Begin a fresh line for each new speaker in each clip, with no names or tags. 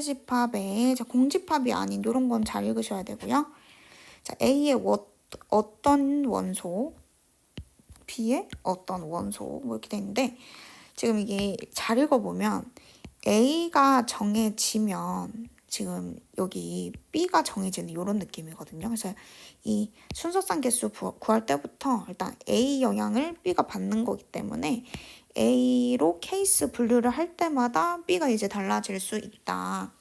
집합에 자, 공집합이 아닌 이런 건 잘 읽으셔야 되고요. 자, A의 워, 어떤 원소, B의 어떤 원소 뭐 이렇게 돼 있는데 지금 이게 잘 읽어보면 A가 정해지면 지금 여기 B가 정해지는 이런 느낌이거든요. 그래서 이 순서상 개수 구- 구할 때부터 일단 A 영향을 B가 받는 거기 때문에 A로 케이스 분류를 할 때마다 B가 이제 달라질 수 있다.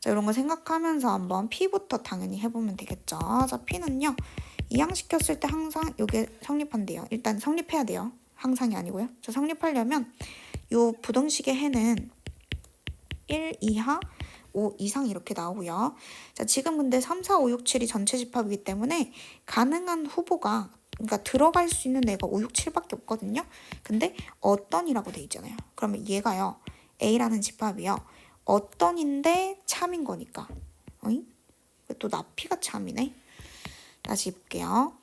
자, 이런 거 생각하면서 한번 P부터 당연히 해보면 되겠죠. 자, P는요. 이항시켰을 때 항상 이게 성립한대요. 일단 성립해야 돼요. 항상이 아니고요. 저 성립하려면 요 부등식의 해는 1 이하 5 이상 이렇게 나오고요. 자, 지금 근데 3, 4, 5, 6, 7이 전체 집합이기 때문에 가능한 후보가 그러니까 들어갈 수 있는 애가 5, 6, 7밖에 없거든요. 근데 어떤이라고 돼 있잖아요. 그러면 얘가요. A라는 집합이요. 어떤인데 참인 거니까. 어이? 또 나피가 참이네. 다시 볼게요.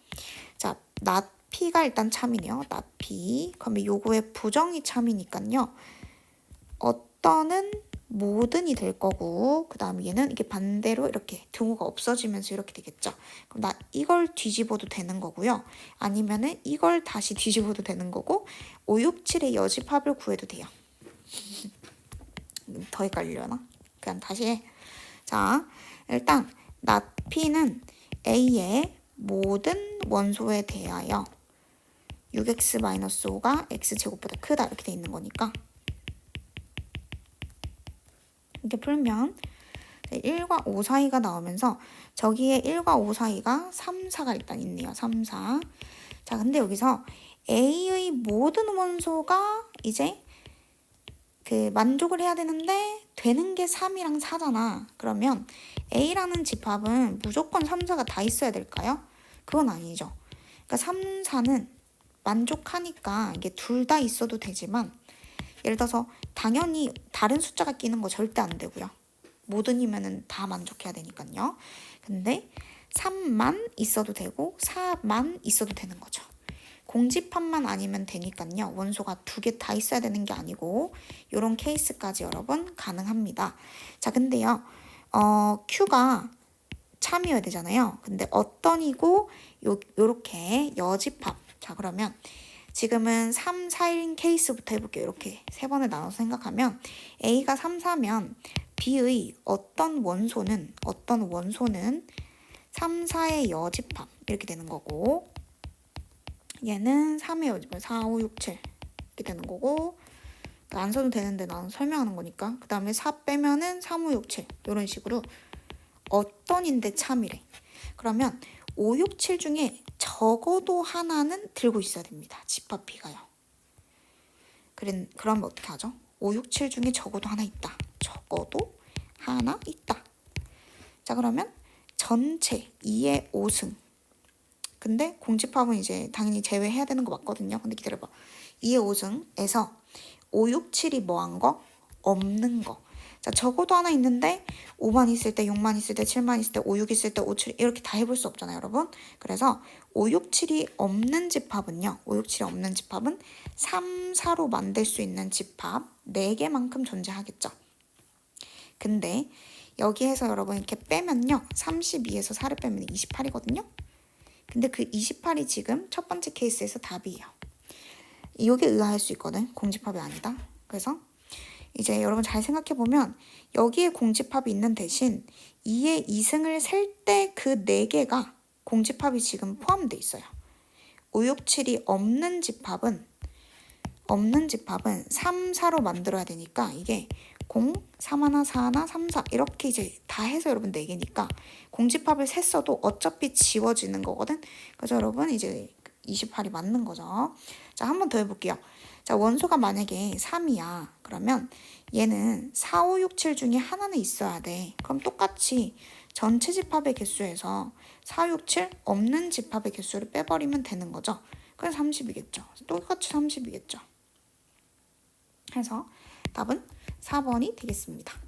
자, 나피가 일단 참이네요. 나피. 그러면 요거의 부정이 참이니까요. 어떤은 모든이 될 거고 그 다음에 얘는 이게 반대로 이렇게 등호가 없어지면서 이렇게 되겠죠. 그럼 나 이걸 뒤집어도 되는 거고요. 아니면은 이걸 다시 뒤집어도 되는 거고 5, 6, 7의 여집합을 구해도 돼요. 더 헷갈리려나? 그냥 다시 해. 자, 일단 나피는 A의 모든 원소에 대하여 6x-5가 x제곱보다 크다 이렇게 돼 있는 거니까 이렇게 풀면 1과 5 사이가 나오면서 저기에 1과 5 사이가 3, 4가 일단 있네요. 3, 4. 자, 근데 여기서 A의 모든 원소가 이제 그 만족을 해야 되는데 되는 게 3이랑 4잖아. 그러면 A라는 집합은 무조건 3, 4가 다 있어야 될까요? 그건 아니죠. 그러니까 3, 4는 만족하니까 이게 둘 다 있어도 되지만 예를 들어서 당연히 다른 숫자가 끼는 거 절대 안 되고요. 모든이면은 다 만족해야 되니까요. 근데 3만 있어도 되고 4만 있어도 되는 거죠. 공집합만 아니면 되니까요. 원소가 두 개 다 있어야 되는 게 아니고 이런 케이스까지 여러분 가능합니다. 자, 근데요. 어, Q가 참이어야 되잖아요. 근데 어떤이고 요 요렇게 여집합. 자, 그러면 지금은 3, 4인 케이스부터 해볼게요. 이렇게 세 번을 나눠서 생각하면 A가 3, 4면 B의 어떤 원소는 어떤 원소는 3, 4의 여집합 이렇게 되는 거고 얘는 3의 여집합 4, 5, 6, 7 이렇게 되는 거고 안 써도 되는데 나는 설명하는 거니까 그 다음에 4 빼면은 3, 5, 6, 7 이런 식으로 어떤인데 참이래 그러면 5, 6, 7 중에 적어도 하나는 들고 있어야 됩니다. 집합 B가요. 그래, 그러면 어떻게 하죠? 5, 6, 7 중에 적어도 하나 있다. 적어도 하나 있다. 자, 그러면 전체 2의 5승. 근데 공집합은 이제 당연히 제외해야 되는 거 맞거든요. 근데 기다려봐. 2의 5승에서 5, 6, 7이 뭐한 거? 없는 거. 자, 적어도 하나 있는데 5만 있을 때, 6만 있을 때, 7만 있을 때, 5, 6 있을 때, 5, 7 이렇게 다 해볼 수 없잖아요, 여러분. 그래서 5, 6, 7이 없는 집합은요. 5, 6, 7이 없는 집합은 3, 4로 만들 수 있는 집합 4개만큼 존재하겠죠. 근데 여기에서 여러분 이렇게 빼면요. 32에서 4를 빼면 28이거든요. 근데 그 28이 지금 첫 번째 케이스에서 답이에요. 이게 의아할 수 있거든. 공집합이 아니다. 그래서 이제 여러분 잘 생각해 보면 여기에 공집합이 있는 대신 2의 2승을 셀 때 그 4개가 공집합이 지금 포함되어 있어요. 5, 6, 7이 없는 집합은 없는 집합은 3, 4로 만들어야 되니까 이게 0, 3 하나, 4 하나, 3, 4 이렇게 이제 다 해서 여러분 4개니까 공집합을 셌어도 어차피 지워지는 거거든. 그래서 여러분 이제 28이 맞는 거죠. 자, 한 번 더 해볼게요. 자, 원소가 만약에 3이야. 그러면 얘는 4, 5, 6, 7 중에 하나는 있어야 돼. 그럼 똑같이 전체 집합의 개수에서 4, 6, 7 없는 집합의 개수를 빼버리면 되는 거죠. 그래서 30이겠죠. 똑같이 30이겠죠. 해서 답은 4번이 되겠습니다.